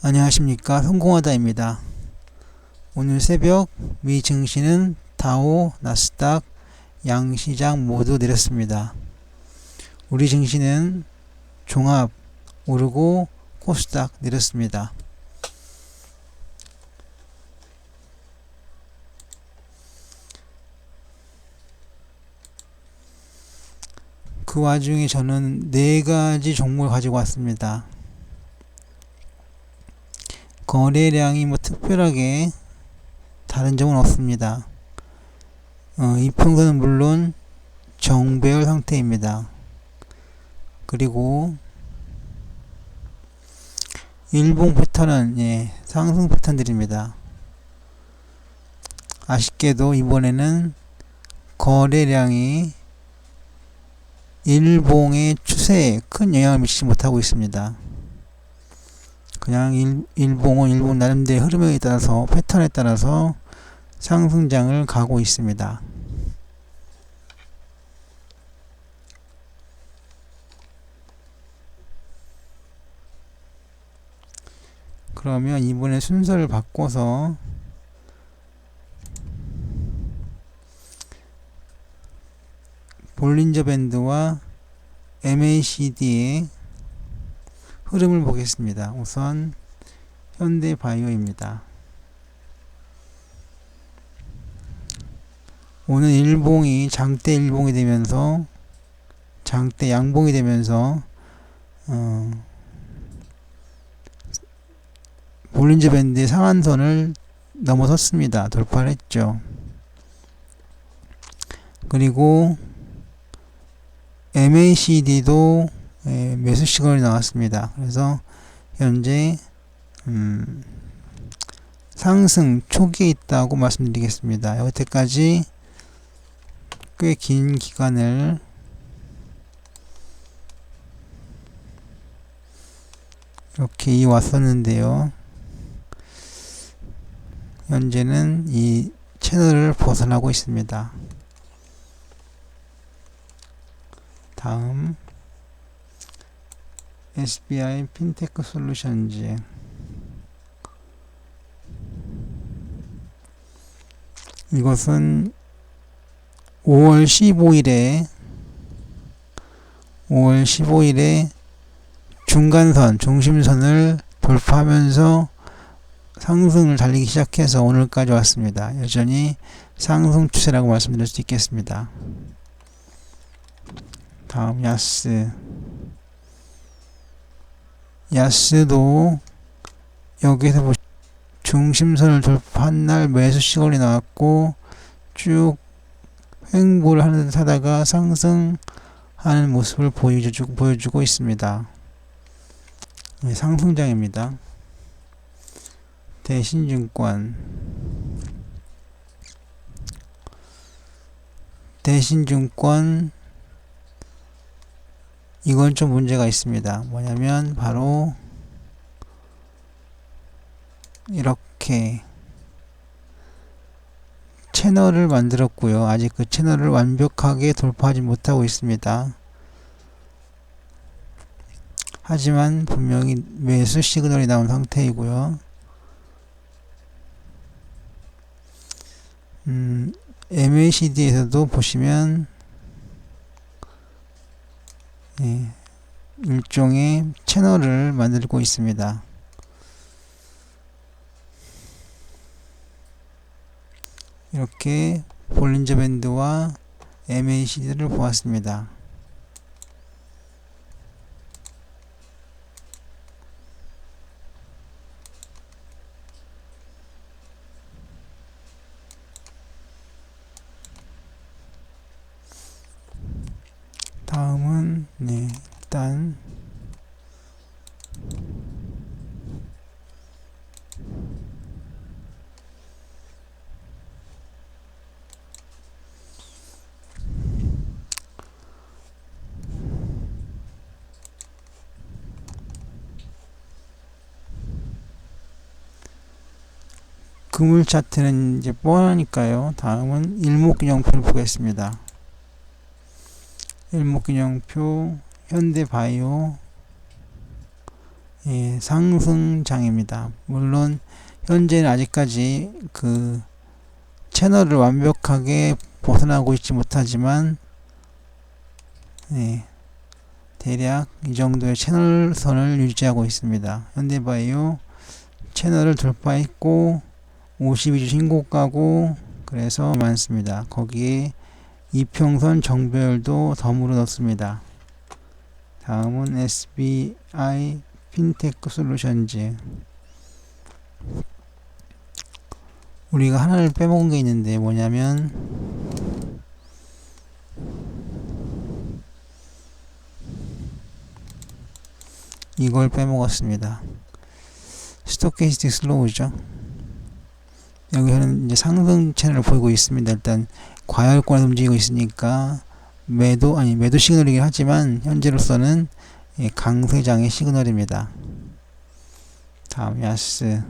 안녕하십니까 성공하다입니다. 오늘 새벽 미 증시는 다우, 나스닥, 양시장 모두 내렸습니다. 우리 증시는 종합 오르고 코스닥 내렸습니다. 그 와중에 저는 네 가지 종목을 가지고 왔습니다. 거래량이 뭐 특별하게 다른 점은 없습니다. 어, 이평선은 물론 정배열 상태입니다. 그리고 일봉 패턴은 예, 상승 패턴들입니다. 아쉽게도 이번에는 거래량이 일봉의 추세에 큰 영향을 미치지 못하고 있습니다. 그냥 일, 일봉은 일본 나름대로 흐름에 따라서 패턴에 따라서 상승장을 가고 있습니다. 그러면 이번에 순서를 바꿔서 볼린저 밴드와 MACD의 흐름을 보겠습니다. 우선 현대바이오입니다. 오늘 일봉이 장대 일봉이 되면서 장대 양봉이 되면서 어, 볼린저 밴드의 상한선을 넘어섰습니다. 돌파를 했죠. 그리고 MACD도 예, 매수 시간이 나왔습니다. 그래서 현재 음, 상승 초기에 있다고 말씀드리겠습니다. 여기까지 꽤 긴 기간을 이렇게 이 왔었는데요. 현재는 이 채널을 벗어나고 있습니다. 다음 SBI 핀테크 솔루션즈 이것은 5월 15일에 5월 15일에 중간선, 중심선을 돌파하면서 상승을 달리기 시작해서 오늘까지 왔습니다. 여전히 상승 추세라고 말씀드릴 수 있겠습니다. 다음 야스 야스도 여기서 보 중심선을 돌파한 날 매수 시간이 나왔고 쭉 횡보를 하는 사다가 상승하는 모습을 보여주고, 보여주고 있습니다. 네, 상승장입니다. 대신증권 대신증권 이건 좀 문제가 있습니다. 뭐냐면 바로 이렇게 채널을 만들었고요. 아직 그 채널을 완벽하게 돌파하지 못하고 있습니다. 하지만 분명히 매수 시그널이 나온 상태이고요. 음, MACD에서도 보시면 예, 일종의 채널을 만들고 있습니다. 이렇게 볼린저 밴드와 MACD를 보았습니다. 다음은 네 일단 금물 차트는 이제 뻔하니까요. 다음은 일목균형표를 보겠습니다. 일목균형표 현대바이오 예, 상승장입니다. 물론 현재는 아직까지 그 채널을 완벽하게 벗어나고 있지 못하지만 예, 대략 이 정도의 채널선을 유지하고 있습니다. 현대바이오 채널을 돌파했고 52주 신고가고 그래서 많습니다. 거기에 이평선 정배열도 덤으로 넣습니다. 다음은 SBI 핀테크 솔루션즈 우리가 하나를 빼먹은 게 있는데 뭐냐면 이걸 빼먹었습니다. 스토케이스틱 슬로우죠. 여기서는 이제 상승 채널을 보이고 있습니다. 일단 과열권에 움직이고 있으니까 매도 아니 매도 시그널이긴 하지만 현재로서는 예, 강세장의 시그널입니다. 다음 야스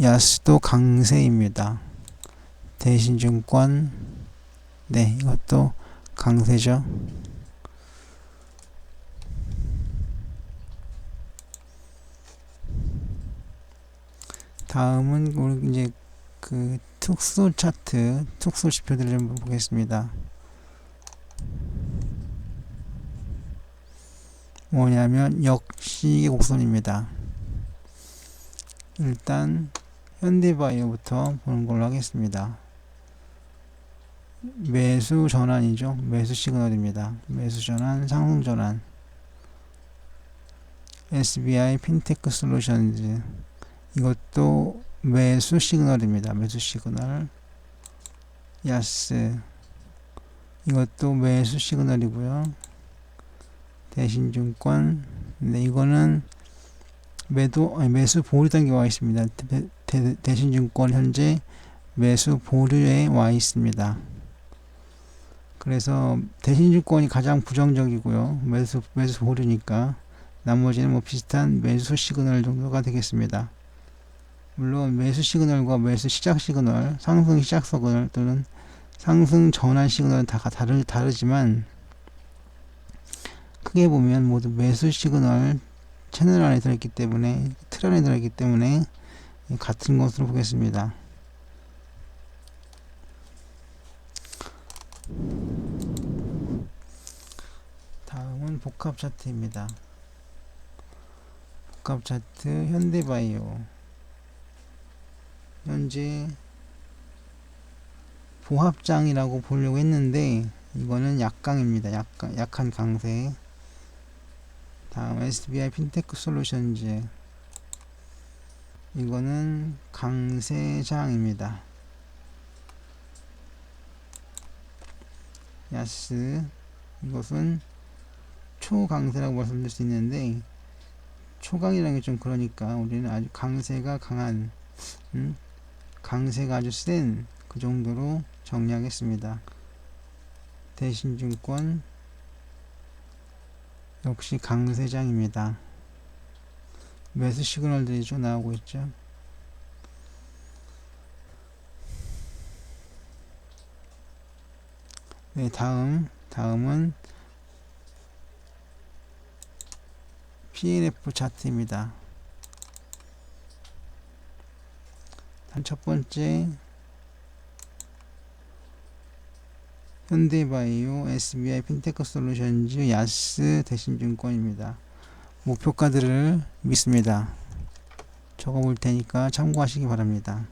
야스도 강세입니다. 대신증권 네 이것도 강세죠. 다음은 우리 이제 그 특수 차트, 특수 지표들을 좀 보겠습니다. 뭐냐면 역시 곡선입니다. 일단 현대바이오부터 보는 걸로 하겠습니다. 매수 전환이죠. 매수 시그널입니다. 매수 전환, 상승 전환. SBI 핀테크 솔루션즈 이것도 매수 시그널입니다. 매수 시그널. 야스. 이것도 매수 시그널이고요. 대신증권. 네, 이거는 매도, 아니, 매수 보류 단계에 와 있습니다. 대, 대, 대신증권 현재 매수 보류에 와 있습니다. 그래서 대신증권이 가장 부정적이고요. 매수, 매수 보류니까. 나머지는 뭐 비슷한 매수 시그널 정도가 되겠습니다. 물론 매수 시그널과 매수 시작 시그널, 상승 시작 시그널 또는 상승 전환 시그널은 다 다르, 다르지만 크게 보면 모두 매수 시그널 채널 안에 들어있기 때문에 틀 안에 들어있기 때문에 같은 것으로 보겠습니다. 다음은 복합 차트입니다. 복합 차트 현대바이오 현재 보합장이라고 보려고 했는데 이거는 약강입니다. 약강, 약한 강세 다음 SBI 핀테크 솔루션즈 이거는 강세장입니다. 야스 이것은 초강세라고 말씀드릴 수 있는데 초강이라는 게 좀 그러니까 우리는 아주 강세가 강한 음? 강세가 아주 센 그 정도로 정리하겠습니다. 대신증권 역시 강세장입니다. 매수 시그널들이 좀 나오고 있죠. 네, 다음 다음은 PNF 차트입니다. 첫 번째 현대바이오, SBI 핀테크 솔루션즈, 야스 대신증권입니다. 목표가들을 믿습니다. 적어볼 테니까 참고하시기 바랍니다.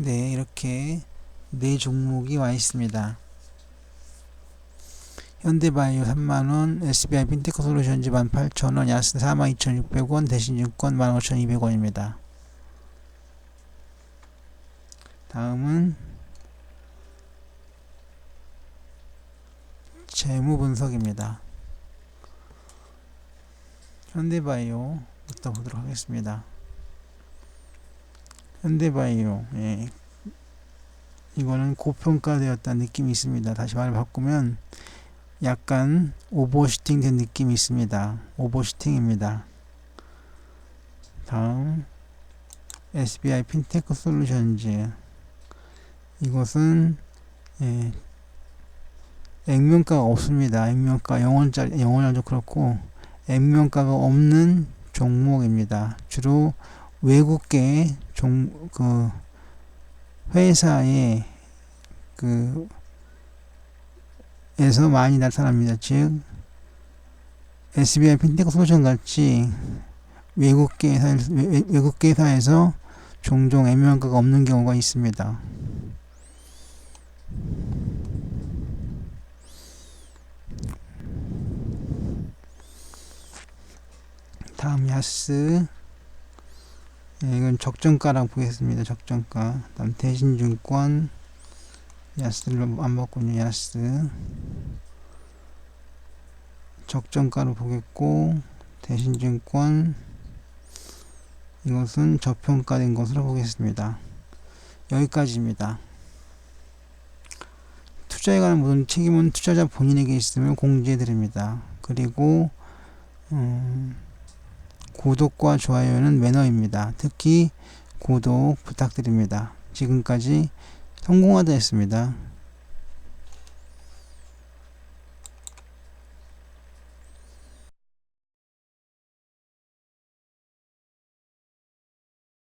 네, 이렇게 네 종목이 와 있습니다. 현대바이오 3만원, SBI 핀테크 솔루션즈 18,000원, 야스 42,600원, 대신증권 15,200원입니다. 다음은 재무 분석입니다. 현대바이오부터 보도록 하겠습니다. 현대바이오 예. 이거는 고평가되었다는 느낌이 있습니다. 다시 말을 바꾸면 약간 오버슈팅 된 느낌이 있습니다. 오버슈팅입니다. 다음 SBI 핀테크 솔루션즈 이것은 예, 액면가가 없습니다. 액면가 영원짜리 영원하죠 그렇고 액면가가 없는 종목입니다. 주로 외국계 종 그 회사의 그 에서 많이 나타납니다. 즉 SBI 핀테크 솔루션 같이 외국계 회사 외국계 회사에서 종종 액면가가 없는 경우가 있습니다. 다음 야스 예, 이건 적정가라고 보겠습니다. 적정가 다음 대신증권 야스를 안 봤군요. 야스 적정가로 보겠고 대신증권 이것은 저평가된 것으로 보겠습니다. 여기까지입니다. 투자에 관한 모든 책임은 투자자 본인에게 있음을 공지해 드립니다. 그리고 음, 구독과 좋아요는 매너입니다. 특히 구독 부탁드립니다. 지금까지 성공하다 했습니다.